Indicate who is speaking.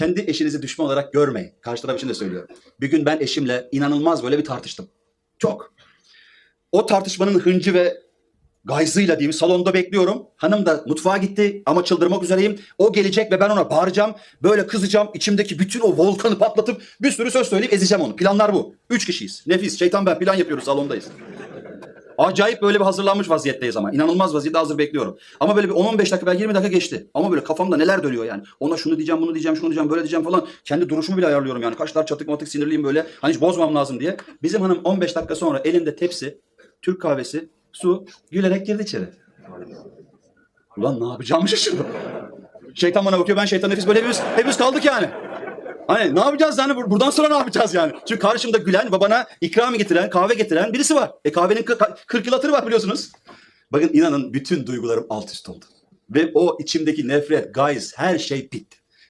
Speaker 1: kendi eşinizi düşman olarak görmeyin. Karşı taraf için de söylüyorum. Bir gün ben eşimle inanılmaz böyle bir tartıştım. Çok. O tartışmanın hıncı ve gayzıyla diyeyim salonda bekliyorum. Hanım da mutfağa gitti ama çıldırmak üzereyim. O gelecek ve ben ona bağıracağım. Böyle kızacağım. İçimdeki bütün o volkanı patlatıp bir sürü söz söyleyip ezeceğim onu. Planlar bu. Üç kişiyiz. Nefis. Şeytan ben plan yapıyoruz salondayız. Acayip böyle bir hazırlanmış vaziyetteyiz ama. İnanılmaz vaziyette hazır bekliyorum. Ama böyle bir 10-15 dakika belki 20 dakika geçti. Ama böyle kafamda neler dönüyor yani. Ona şunu diyeceğim, bunu diyeceğim, şunu diyeceğim, böyle diyeceğim falan. Kendi duruşumu bile ayarlıyorum yani. Kaşlar çatık matık sinirliyim böyle. Hani hiç bozmam lazım diye. Bizim hanım 15 dakika sonra elinde tepsi, Türk kahvesi, su gülerek girdi içeri. Ulan ne yapacağımı şaşırdım. Şeytan bana bakıyor ben şeytan nefis böyle hepimiz, hepimiz kaldık yani. Hani ne yapacağız yani Bur- buradan sonra ne yapacağız yani? Çünkü karşımda gülen ve bana ikramı getiren, kahve getiren birisi var. E kahvenin kı- 40 yıl hatırı var biliyorsunuz. Bakın inanın bütün duygularım alt üst oldu. Ve o içimdeki nefret, gayz her şey bitti.